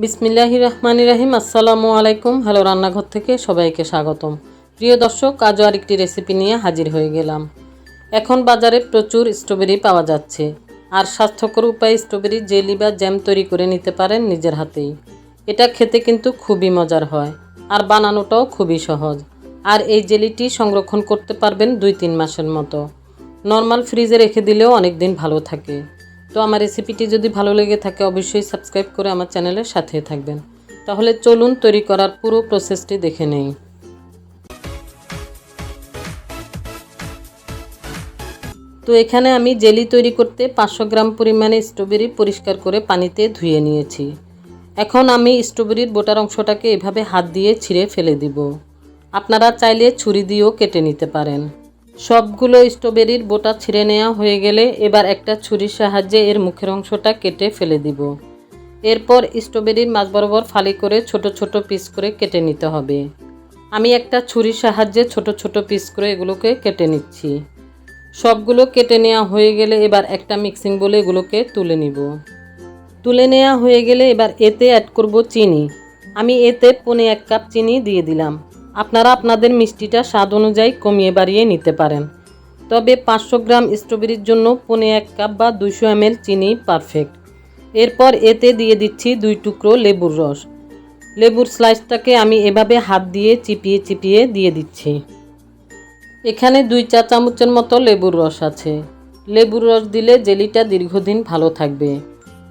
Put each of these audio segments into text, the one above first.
বিসমিল্লাহি রহমানি রাহিম, আসসালামু আলাইকুম। হ্যালো রান্নাঘর থেকে সবাইকে স্বাগতম। প্রিয় দর্শক, আজও আরেকটি রেসিপি নিয়ে হাজির হয়ে গেলাম। এখন বাজারে প্রচুর স্ট্রবেরি পাওয়া যাচ্ছে। আর স্বাস্থ্যকর উপায়ে স্ট্রবেরি জেলি বা জ্যাম তৈরি করে নিতে পারেন নিজের হাতেই। এটা খেতে কিন্তু খুবই মজার হয় আর বানানোটাও খুবই সহজ। আর এই জেলিটি সংরক্ষণ করতে পারবেন দুই তিন মাসের মতো। নর্মাল ফ্রিজে রেখে দিলেও অনেক দিন ভালো থাকে। তো আমার রেসিপিটি যদি ভালো লেগে থাকে, অবশ্যই সাবস্ক্রাইব করে আমার চ্যানেলের সাথে থাকবেন। তাহলে চলুন তৈরি করার পুরো প্রসেসটি দেখে নেই। তো এখানে আমি জেলি তৈরি করতে পাঁচশো গ্রাম পরিমাণে স্ট্রবেরি পরিষ্কার করে পানিতে ধুয়ে নিয়েছি। এখন আমি স্ট্রবেরির বোটার অংশটাকে এভাবে হাত দিয়ে ছিঁড়ে ফেলে দিব। আপনারা চাইলে ছুরি দিয়েও কেটে নিতে পারেন। সবগুলো স্ট্রবেরির বোটা ছিঁড়ে নেওয়া হয়ে গেলে এবার একটা ছুরির সাহায্যে এর মুখের অংশটা কেটে ফেলে দিব। এরপর স্ট্রবেরির মাছ বরাবর ফালি করে ছোট ছোট পিস করে কেটে নিতে হবে। আমি একটা ছুরির সাহায্যে ছোট ছোট পিস করে এগুলোকে কেটে নিচ্ছি। সবগুলো কেটে নেওয়া হয়ে গেলে এবার একটা মিক্সিং বলে এগুলোকে তুলে নিব। তুলে নেওয়া হয়ে গেলে এবার এতে অ্যাড করব চিনি। আমি এতে পনে এক কাপ চিনি দিয়ে দিলাম। আপনারা আপনাদের মিষ্টিটা স্বাদ অনুযায়ী কমিয়ে বাড়িয়ে নিতে পারেন। তবে পাঁচশো গ্রাম স্ট্রবেরির জন্য পনে এক কাপ বা দুশো এমএল চিনি পারফেক্ট। এরপর এতে দিয়ে দিচ্ছি দুই টুকরো লেবুর রস। লেবুর স্লাইসটাকে আমি এভাবে হাত দিয়ে চিপিয়ে চিপিয়ে দিয়ে দিচ্ছি। এখানে দুই চা চামচের মতো লেবুর রস আছে। লেবুর রস দিলে জেলিটা দীর্ঘদিন ভালো থাকবে।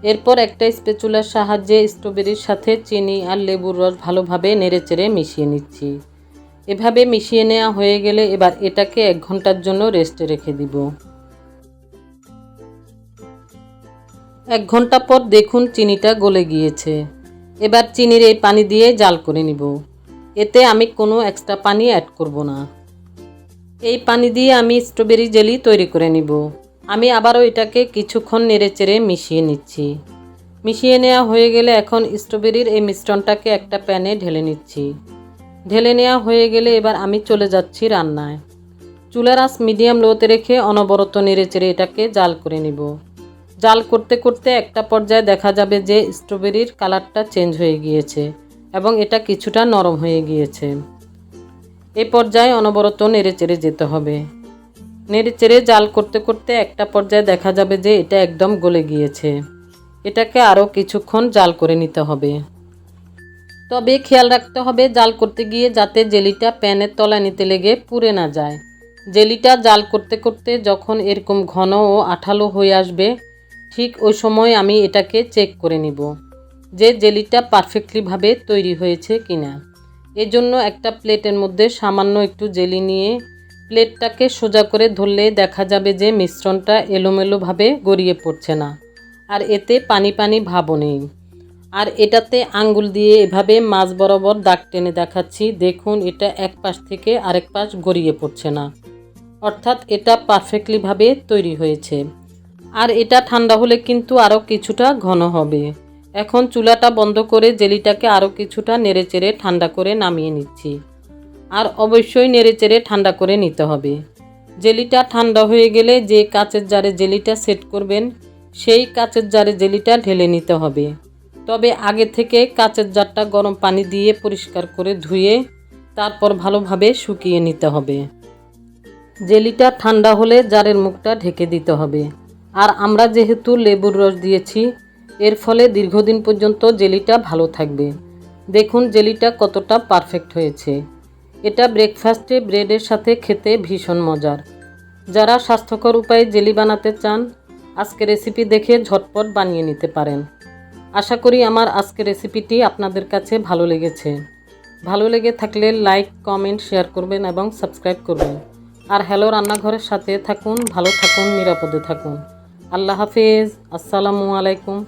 এরপর একটা স্পেচুলার সাহায্যে স্ট্রবেরির সাথে চিনি আর লেবুর রস ভালোভাবে নেড়েচেড়ে মিশিয়ে নিচ্ছি। এভাবে মিশিয়ে নেওয়া হয়ে গেলে এবার এটাকে এক ঘণ্টার জন্য রেস্টে রেখে দিব। এক ঘণ্টা পর দেখুন চিনিটা গলে গিয়েছে। এবার চিনির এই পানি দিয়ে জাল করে নিব। এতে আমি কোনো এক্সট্রা পানি অ্যাড করব না। এই পানি দিয়ে আমি স্ট্রবেরি জেলি তৈরি করে নিব। আমি আবারও এটাকে কিছুক্ষণ নেড়েচেড়ে মিশিয়ে নিচ্ছি। মিশিয়ে নেওয়া হয়ে গেলে এখন স্ট্রবেরির এই মিশ্রণটাকে একটা প্যানে ঢেলে নিচ্ছি। ঢেলে নেওয়া হয়ে গেলে এবার আমি চলে যাচ্ছি রান্নায়। চুলার আঁচ মিডিয়াম লোতে রেখে অনবরত নেড়েচেড়ে এটাকে জাল করে নিব। জাল করতে করতে একটা পর্যায়ে দেখা যাবে যে স্ট্রবেরির কালারটা চেঞ্জ হয়ে গিয়েছে এবং এটা কিছুটা নরম হয়ে গিয়েছে। এই পর্যায়ে অনবরত নেড়েচেড়ে যেতে হবে। নেড়েচেড়ে জাল করতে করতে একটা পর্যায়ে দেখা যাবে যে এটা একদম গলে গিয়েছে। এটাকে আরও কিছুক্ষণ জাল করে নিতে হবে। তবে খেয়াল রাখতে হবে জাল করতে গিয়ে যাতে জেলিটা প্যানের তলায় নিতে লেগে পুড়ে না যায়। জেলিটা জাল করতে করতে যখন এরকম ঘন ও আঠালো হয়ে আসবে, ঠিক ওই সময় আমি এটাকে চেক করে নিব যে জেলিটা পারফেক্টলিভাবে তৈরি হয়েছে কিনা। এজন্য একটা প্লেটের মধ্যে সামান্য একটু জেলি নিয়ে প্লেটটাকে সোজা করে ধরলে দেখা যাবে যে মিশ্রণটা এলোমেলোভাবে গড়িয়ে পড়ছে না, আর এতে পানি পানি ভাবও নেই। আর এটাতে আঙ্গুল দিয়ে এভাবে মাছ বরাবর দাগ টেনে দেখাচ্ছি। দেখুন, এটা এক পাশ থেকে আরেক পাশ গড়িয়ে পড়ছে না। অর্থাৎ এটা পারফেক্টলিভাবে তৈরি হয়েছে। আর এটা ঠান্ডা হলে কিন্তু আরও কিছুটা ঘন হবে। এখন চুলাটা বন্ধ করে জেলিটাকে আরও কিছুটা নেড়েচেড়ে ঠান্ডা করে নামিয়ে নিচ্ছি। আর অবশ্যই নেড়েচেড়ে ঠান্ডা করে নিতে হবে। জেলিটা ঠান্ডা হয়ে গেলে যে কাচের জারে জেলিটা সেট করবেন, সেই কাচের জারে জেলিটা ঢেলে নিতে হবে। তবে আগে থেকে কাচের জারটা গরম পানি দিয়ে পরিষ্কার করে ধুয়ে তারপর ভালোভাবে শুকিয়ে নিতে হবে। জেলিটা ঠান্ডা হলে জারের মুখটা ঢেকে দিতে হবে। আর আমরা যেহেতু লেবুর রস দিয়েছি, এর ফলে দীর্ঘদিন পর্যন্ত জেলিটা ভালো থাকবে। দেখুন জেলিটা কতটা পারফেক্ট হয়েছে। এটা ব্রেকফাস্টে ব্রেডের সাথে খেতে ভীষণ মজার। যারা স্বাস্থ্যকর উপায়ে জেলি বানাতে চান আজকে রেসিপি দেখে ঝটপট বানিয়ে নিতে পারেন। আশা করি আমার আজকের রেসিপিটি আপনাদের কাছে ভালো লেগেছে। ভালো লেগে থাকলে লাইক কমেন্ট শেয়ার করবেন এবং সাবস্ক্রাইব করবেন। আর হ্যালো রান্নাঘরের সাথে থাকুন, ভালো থাকুন, নিরাপদে থাকুন। আল্লাহ হাফিজ, আসসালামু আলাইকুম।